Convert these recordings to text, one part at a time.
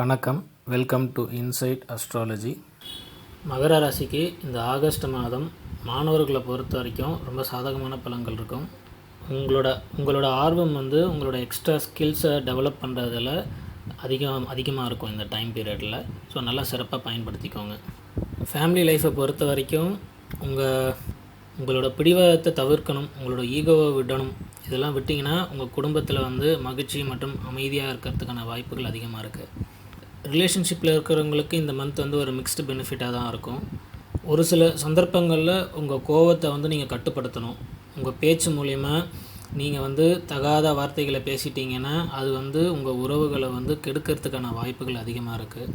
வணக்கம். Welcome to inside astrology மகர ராசிக்கு இந்த ஆகஸ்ட் மாதம் மாணவர்களை பொறுத்த வரைக்கும் ரொம்ப சாதகமான பலன்கள் இருக்கும். உங்களோட உங்களோட ஆர்வம் வந்து உங்களோட எக்ஸ்ட்ரா ஸ்கில்ஸை டெவலப் பண்ணுறதுல அதிகம் அதிகமாக இருக்கும் இந்த டைம் பீரியடில் ஸோ நல்லா சிறப்பாக பயன்படுத்திக்கோங்க. ஃபேமிலி லைஃப்பை பொறுத்த வரைக்கும் உங்கள் உங்களோட பிடிவாதத்தை தவிர்க்கணும் உங்களோட ஈகோவை விடணும். இதெல்லாம் விட்டிங்கன்னா உங்கள் குடும்பத்தில் வந்து மகிழ்ச்சி மற்றும் அமைதியாக இருக்கிறதுக்கான வாய்ப்புகள் அதிகமாக இருக்குது ரிலேஷன்ஷிப்பில் இருக்கிறவங்களுக்கு இந்த மந்த் வந்து ஒரு மிக்ஸ்டு பெனிஃபிட்டாக தான் இருக்கும். ஒரு சில சந்தர்ப்பங்களில் உங்கள் கோவத்தை வந்து நீங்கள் கட்டுப்படுத்தணும். உங்கள் பேச்சு மூலயமா நீங்கள் வந்து தகாத வார்த்தைகளை பேசிட்டீங்கன்னா அது வந்து உங்கள் உறவுகளை வந்து கெடுக்கிறதுக்கான வாய்ப்புகள் அதிகமாக இருக்குது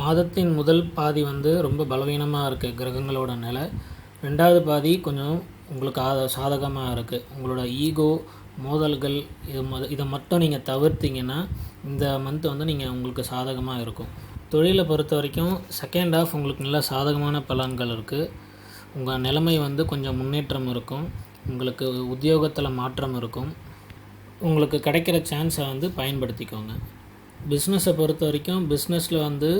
மாதத்தின் முதல் பாதி வந்து ரொம்ப பலவீனமாக இருக்குது கிரகங்களோட நிலை. ரெண்டாவது பாதி கொஞ்சம் உங்களுக்கு ஆத சாதகமாக இருக்குது உங்களோட ஈகோ மோதல்கள் இது மொத இதை மட்டும் நீங்கள் தவிர்த்தீங்கன்னா இந்த மந்த் வந்து நீங்கள் உங்களுக்கு சாதகமாக இருக்கும். தொழிலை பொறுத்த வரைக்கும் செகண்ட் ஆஃப் உங்களுக்கு நல்ல சாதகமான பலன்கள் இருக்குது உங்கள் நிலைமை வந்து கொஞ்சம் முன்னேற்றம் இருக்கும். உங்களுக்கு உத்தியோகத்தில் மாற்றம் இருக்கும். உங்களுக்கு கிடைக்கிற சான்ஸை வந்து பயன்படுத்திக்கோங்க. பிஸ்னஸை பொறுத்த வரைக்கும் பிஸ்னஸில் வந்து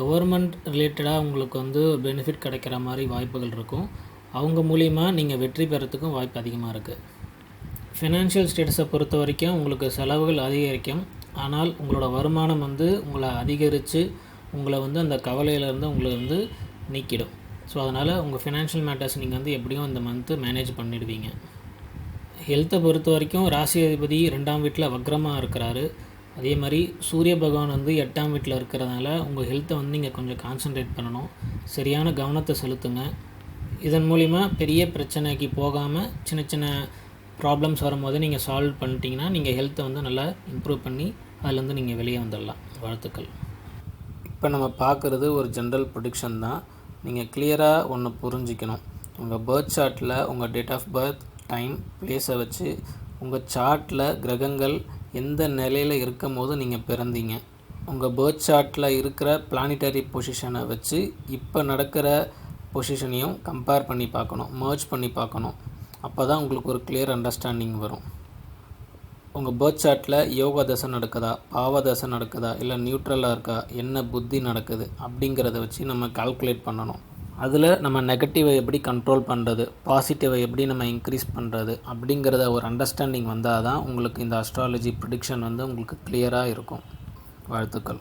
கவர்மெண்ட் ரிலேட்டடாக உங்களுக்கு வந்து பெனிஃபிட் கிடைக்கிற மாதிரி வாய்ப்புகள் இருக்கும். அவங்க மூலிமா நீங்கள் வெற்றி பெறத்துக்கும் வாய்ப்பு அதிகமாக இருக்குது ஃபினான்ஷியல் ஸ்டேட்டஸை பொறுத்த வரைக்கும் உங்களுக்கு செலவுகள் அதிகரிக்கும். ஆனால் உங்களோட வருமானம் வந்து உங்களை அதிகரித்து உங்களை வந்து அந்த கவலையிலேருந்து உங்களை வந்து நீக்கிடும். ஸோ அதனால் உங்கள் ஃபினான்ஷியல் மேட்டர்ஸ் நீங்கள் வந்து எப்படியும் இந்த மந்த்து மேனேஜ் பண்ணிடுவீங்க. ஹெல்த்தை பொறுத்த வரைக்கும் ராசி அதிபதி ரெண்டாம் வீட்டில் வக்ரமாக இருக்கிறாரு. அதே மாதிரி சூரிய பகவான் வந்து எட்டாம் வீட்டில் இருக்கிறதுனால உங்கள் ஹெல்த்தை வந்து நீங்கள் கொஞ்சம் கான்சன்ட்ரேட் பண்ணணும். சரியான கவனத்தை செலுத்துங்க. இதன் மூலிமா பெரிய பிரச்சனைக்கு போகாமல் சின்ன சின்ன ப்ராப்ளம்ஸ் வரும்போது நீங்கள் சால்வ் பண்ணிட்டீங்கன்னா நீங்கள் ஹெல்த்தை வந்து நல்லா இம்ப்ரூவ் பண்ணி அதுலேருந்து நீங்கள் வெளியே வந்துடலாம். வாழ்த்துக்கள். இப்போ நம்ம பார்க்குறது ஒரு ஜென்ரல் ப்ரொடிக்ஷன் தான். நீங்கள் கிளியராக ஒன்று புரிஞ்சிக்கணும். உங்கள் பர்த் சார்ட்டில் உங்கள் டேட் ஆஃப் பர்த் டைம் பிளேஸை வச்சு உங்கள் சார்ட்டில் கிரகங்கள் எந்த நிலையில் இருக்கும் போது நீங்கள் பிறந்தீங்க உங்கள் பர்த் சார்ட்டில் இருக்கிற பிளானிட்டரி பொசிஷனை வச்சு இப்போ நடக்கிற பொசிஷனையும் கம்பேர் பண்ணி பார்க்கணும் மர்ஜ் பண்ணி பார்க்கணும். அப்போ தான் உங்களுக்கு ஒரு கிளியர் அண்டர்ஸ்டாண்டிங் வரும். உங்கள் பேர்த் சார்ட்டில் யோகா தசை நடக்குதா பாவ தசை நடக்குதா இல்லை நியூட்ரலாக இருக்கா என்ன புத்தி நடக்குது அப்படிங்கிறத வச்சு நம்ம கால்குலேட் பண்ணணும். அதில் நம்ம நெகட்டிவை எப்படி கண்ட்ரோல் பண்ணுறது பாசிட்டிவை எப்படி நம்ம இன்க்ரீஸ் பண்ணுறது அப்படிங்கிறத ஒரு அண்டர்ஸ்டாண்டிங் வந்தால் தான் உங்களுக்கு இந்த அஸ்ட்ராலஜி ப்ரிடிக்ஷன் வந்து உங்களுக்கு கிளியராக இருக்கும். வாழ்த்துக்கள்.